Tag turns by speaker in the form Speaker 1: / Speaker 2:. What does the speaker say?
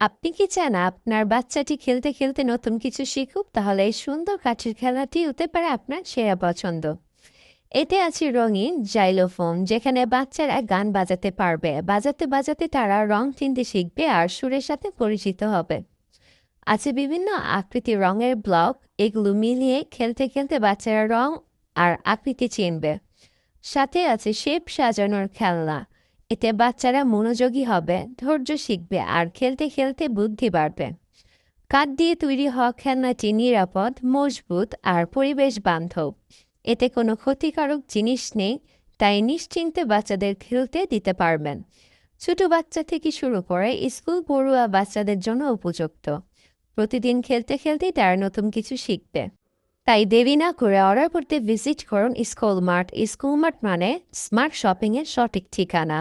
Speaker 1: আপনি কি চান আপনার বাচ্চাটি খেলতে খেলতে নতুন কিছু শিখুক? তাহলে এই সুন্দর কাঠের খেলাটি হতে পারে আপনার সেরা পছন্দ। এতে আছে রঙিন জাইলোফোন যেখানে বাচ্চারা গান বাজাতে পারবে। বাজাতে বাজাতে তারা রং চিনতে শিখবে আর সুরের সাথে পরিচিত হবে। আছে বিভিন্ন আকৃতি রঙের ব্লক এগুলো মিলিয়ে খেলতে খেলতে বাচ্চারা রং আর আকৃতি চিনবে। সাথে আছে শেপ সাজানোর খেলনা। এতে বাচ্চারা মনোযোগী হবে, ধৈর্য শিখবে আর খেলতে খেলতে বুদ্ধি বাড়বে। কাঠ দিয়ে তৈরি হওয়া খেলনাটি নিরাপদ, মজবুত আর পরিবেশ বান্ধব এতে কোনো ক্ষতিকারক জিনিস নেই, তাই নিশ্চিন্তে বাচ্চাদের খেলতে দিতে পারবেন। ছোট বাচ্চা থেকে শুরু করে স্কুল পড়ুয়া বাচ্চাদের জন্য উপযুক্ত। প্রতিদিন খেলতে খেলতেই তারা নতুন কিছু শিখবে। তাই দেরি না করে অর্ডার করতে ভিজিট করুন স্কুল মার্ট স্কুল মার্ট মানে স্মার্ট শপিংয়ের সঠিক ঠিকানা।